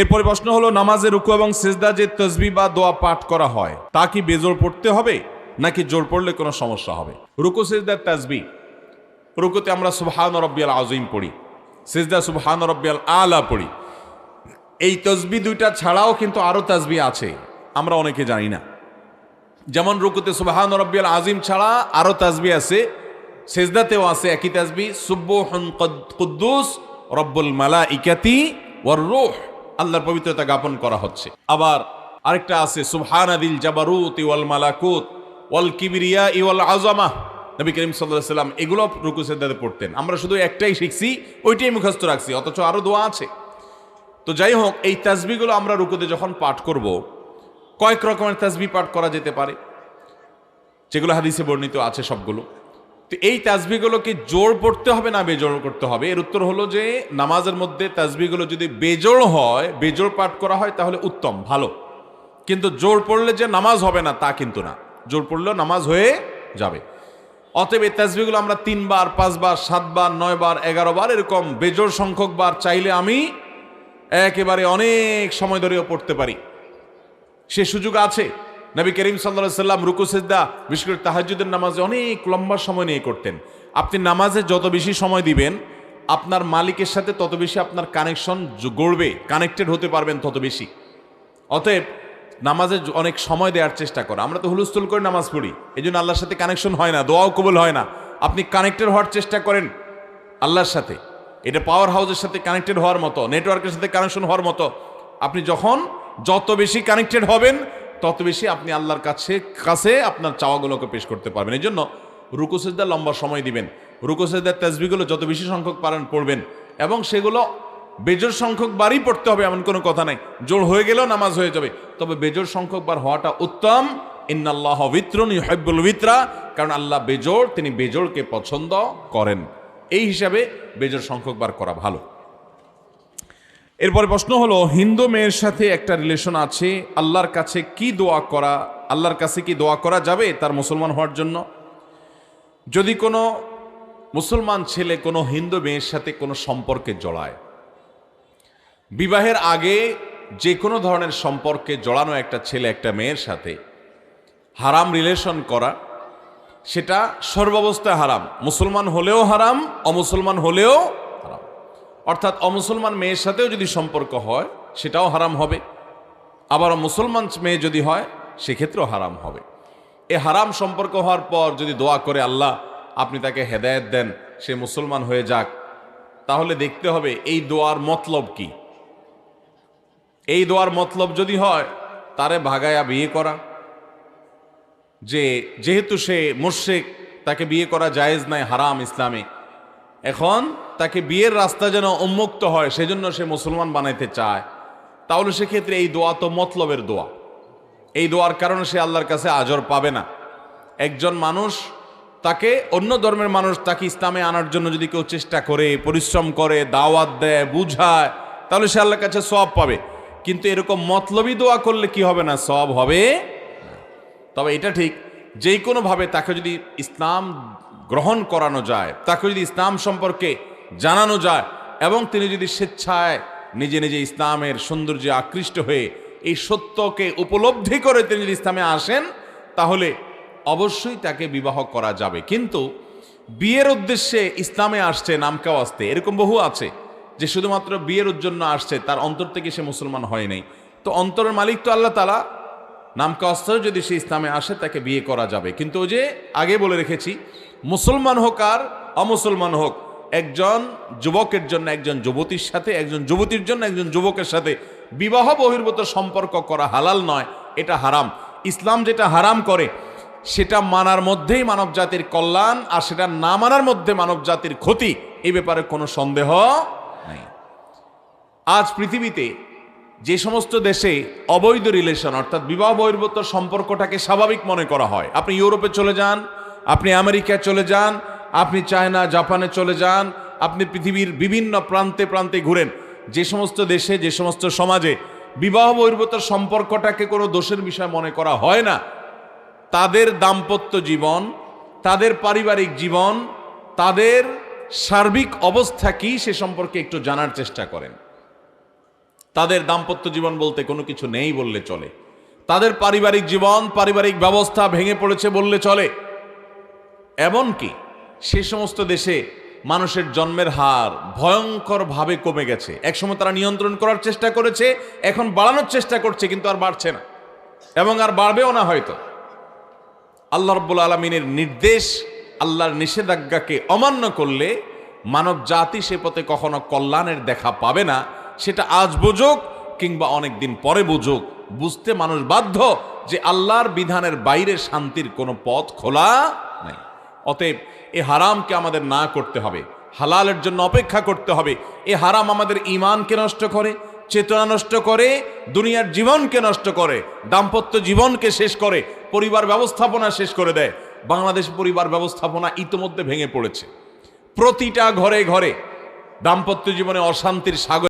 এরপরে প্রশ্ন হলো, নামাজে রুকু এবং সেজদা যে তসবি বা দোয়া পাঠ করা হয়, তা কি বেজোর পড়তে হবে, নাকি জোর পড়লে কোনো সমস্যা হবে? রুকু সেজদার তাসবি। রুকুতে আমরা সুবহান রব্বিয়াল আজিম পড়ি, সেজদা সুবহান রব্বিয়াল আলা পড়ি। এই তসবি দুইটা ছাড়াও কিন্তু আরও তাসবি আছে, আমরা অনেকে জানি না। যেমন রুকুতে সুবহান রব্বিয়াল আজিম ছাড়া আরও তাসবি আছে, সেজদাতেও আছে একই তাসবি সুব্বুহুন কুদ্দুস, রব্বুল মালা ইকাতি ওয়ার রূহ। আল্লাহর পবিত্রতা জ্ঞাপন করা হচ্ছে। আবার আরেকটা আছে সুবহানাদিল জাবারুত ইওয়াল মালাকুত ওয়াল কিবরিয়া ওয়াল আযমা। নবী করিম আলাইহি সাল্লাম এগুলো রুকু সেজদাতে পড়তেন। আমরা শুধু একটাই শিখছি, ওইটাই মুখস্থ রাখছি, অথচ আরও দোয়া আছে। তো যাই হোক, এই তাসবিগুলো আমরা রুকুতে যখন পাঠ করব, কয়েক রকমের তাসবি পাঠ করা যেতে পারে, যেগুলো হাদিসে বর্ণিত আছে সবগুলো। তো এই তাসবিগুলোকে জোর পড়তে হবে না বেজোড় করতে হবে? এর উত্তর হলো যে, নামাজের মধ্যে তাসবিগুলো যদি বেজোড় হয় বেজোড় পাঠ করা হয়, তাহলে উত্তম, ভালো। কিন্তু জোর পড়লে যে নামাজ হবে না, তা কিন্তু না। জোর পড়লেও নামাজ হয়ে যাবে। অতএব এই তাসবিগুলো আমরা তিনবার, পাঁচবার, সাতবার, নয়বার এগারো বার এরকম বেজোর সংখ্যক বার চাইলে আমি একেবারে অনেক সময় ধরেও পড়তে পারি। সে সুযোগ আছে? নবী করিম সাল্লা সাল্লাম রুকু, সেজদা বিশেষ করে তাহাজুদের নামাজে অনেক লম্বা সময় নিয়ে করতেন। আপনি নামাজে যত বেশি সময় দিবেন, আপনার মালিকের সাথে তত বেশি আপনার কানেকশন গড়বে কানেক্টেড হতে পারবেন তত বেশি। অতএব, নামাজে অনেক সময় দেওয়ার চেষ্টা করা। আমরা তো হুলস্থুল করে নামাজ পড়ি এই জন্য আল্লাহর সাথে কানেকশন হয় না, দোয়াও কবুল হয় না। আপনি কানেক্টেড হওয়ার চেষ্টা করেন আল্লাহর সাথে। এটা পাওয়ার হাউসের সাথে কানেক্টেড হওয়ার মতো নেটওয়ার্কের সাথে কানেকশন হওয়ার মতো। আপনি যখন যত বেশি কানেক্টেড হবেন তত বেশি আপনি আল্লাহর কাছে কাছে আপনার চাওয়াগুলোকে পেশ করতে পারবেন। এই জন্য রুকু সেজদা লম্বা সময় দিবেন। রুকু সেজদার তাসবিগুলো যত বেশি সংখ্যক পারেন পড়বেন এবং সেগুলো বেজোর সংখ্যক বারই পড়তে হবে এমন কোনো কথা নাই। জোর হয়ে গেলেও নামাজ হয়ে যাবে। তবে বেজোর সংখ্যক বার হওয়াটা উত্তম। ইন্নাল্লাহ বিত্রন ইউহিব্বুল বিত্রা কারণ আল্লাহ বেজোর, তিনি বেজোরকে পছন্দ করেন। এই হিসাবে বেজোর সংখ্যক বার করা ভালো। এরপরে প্রশ্ন হলো, হিন্দু মেয়ের সাথে একটা রিলেশন আছে, আল্লাহর কাছে কি দোয়া করা, আল্লাহর কাছে কি দোয়া করা যাবে তার মুসলমান হওয়ার জন্য? যদি কোনো মুসলমান ছেলে কোনো হিন্দু মেয়ের সাথে কোনো সম্পর্কে জড়ায়, বিবাহের আগে যে কোনো ধরনের সম্পর্কে জড়ানো একটা ছেলে, একটা মেয়ের সাথে হারাম রিলেশন করা, সেটা সর্বাবস্থায় হারাম। মুসলমান হলেও হারাম, অমুসলমান হলেও অর্থাৎ অমুসলমান মেয়ের সাথেও যদি সম্পর্ক হয়, সেটাও হারাম হবে। আবার মুসলমান মেয়ে যদি হয়, সেক্ষেত্রেও হারাম হবে। এ হারাম সম্পর্ক হওয়ার পর যদি দোয়া করে আল্লাহ, আপনি তাকে হেদায়েত দেন, সে মুসলমান হয়ে যাক, তাহলে দেখতে হবে এই দোয়ার মতলব কি। এই দোয়ার মতলব যদি হয়, তারে ভাগায়া বিয়ে করা। যে, যেহেতু সে মুর্শেক তাকে বিয়ে করা জায়েজ নাই হারাম ইসলামে। এখন তাকে বিয়ের রাস্তা যেন উন্মুক্ত হয়, সেজন্য সে মুসলমান বানাইতে চায়। তাহলে সেক্ষেত্রে এই দোয়া তো মতলবের দোয়া। এই দোয়ার কারণে সে আল্লাহর কাছে আজর পাবে না। একজন মানুষ তাকে, অন্য ধর্মের মানুষ তাকে ইসলামে আনার জন্য যদি কেউ চেষ্টা করে, পরিশ্রম করে, দাওয়াত দেয়, বুঝায়, তাহলে সে আল্লাহর কাছে সব পাবে। কিন্তু এরকম মতলবি দোয়া করলে কি হবে না? সব হবে তবে এটা ঠিক যে কোনোভাবে তাকে যদি ইসলাম গ্রহণ করানো যায়, তাকে যদি ইসলাম সম্পর্কে জানানো যায়, এবং তিনি যদি স্বেচ্ছায় নিজে নিজে ইসলামের সৌন্দর্যে আকৃষ্ট হয়ে এই সত্যকে উপলব্ধি করে তিনি যদি ইসলামে আসেন, তাহলে অবশ্যই তাকে বিবাহ করা যাবে। কিন্তু বিয়ের উদ্দেশ্যে ইসলামে আসছে নামকাও আসতে, এরকম বহু আছে যে শুধুমাত্র বিয়ের জন্য আসছে, তার অন্তর থেকে সে মুসলমান হয় নাই। তো অন্তরের মালিক তো আল্লাহ তালা নামকাস্তর যদি সে ইসলামে আসে, তাকে বিয়ে করা যাবে। কিন্তু যে আগে বলে রেখেছি, মুসলমান হোক আর অমুসলমান হোক, একজন যুবকের জন্য, একজন যুবতীর সাথে, একজন যুবতীর জন্য, একজন যুবকের সাথে বিবাহ বহির্ভূত সম্পর্ক করা হালাল নয়, এটা হারাম। ইসলাম যেটা হারাম করে, সেটা মানার মধ্যেই মানব জাতির কল্যাণ, আর সেটা না মানার মধ্যে মানব জাতির ক্ষতি, এ ব্যাপারে কোনো সন্দেহ নেই। আজ পৃথিবীতে যে সমস্ত দেশে অবৈধ রিলেশন অর্থাৎ বিবাহ বহির্ভূত সম্পর্কটাকে স্বাভাবিক মনে করা হয়। আপনি ইউরোপে চলে যান, আপনি আমেরিকায় চলে যান, আপনি চায়না, জাপানে চলে যান, আপনি পৃথিবীর বিভিন্ন প্রান্তে প্রান্তে ঘুরেন। যে সমস্ত দেশে, যে সমস্ত সমাজে বিবাহ বহির্ভূত সম্পর্কটাকে কোনো দোষের বিষয় মনে করা হয় না। তাদের দাম্পত্য জীবন, তাদের পারিবারিক জীবন, তাদের সার্বিক অবস্থা কি সে সম্পর্কে একটু জানার চেষ্টা করেন। তাদের দাম্পত্য জীবন বলতে কোনো কিছু নেই বললে চলে। তাদের পারিবারিক জীবন, পারিবারিক ব্যবস্থা ভেঙে পড়েছে বললে চলে। এমনকি সে সমস্ত দেশে মানুষের জন্মের হার ভয়ঙ্করভাবে কমে গেছে। একসময় তারা নিয়ন্ত্রণ করার চেষ্টা করেছে, এখন বাড়ানোর চেষ্টা করছে, কিন্তু আর বাড়ছে না। এবং আর বাড়বেও না হয়তো। আল্লাহ রব্বুল আলমিনের নির্দেশ, আল্লাহর নিষেধাজ্ঞাকে অমান্য করলে মানব জাতি সে পথে কখনো কল্যাণের দেখা পাবে না। সেটা আজ বুঝুক কিংবা অনেক দিন পরে বুঝুক, বুঝতে মানুষ বাধ্য যে আল্লাহর বিধানের বাইরে শান্তির কোনো পথ খোলা নাই। অতএব এ হারামকে আমাদের না করতে হবে, হালালের জন্য অপেক্ষা করতে হবে। এ হারাম আমাদের ইমানকে নষ্ট করে, চেতনা নষ্ট করে, দুনিয়ার জীবনকে নষ্ট করে, দাম্পত্য জীবনকে শেষ করে, পরিবার ব্যবস্থাপনা শেষ করে দেয়। বাংলাদেশ পরিবার ব্যবস্থাপনা ইতোমধ্যে ভেঙে পড়েছে। প্রতিটা ঘরে ঘরে দাম্পত্য জীবনে অশান্তির সাগর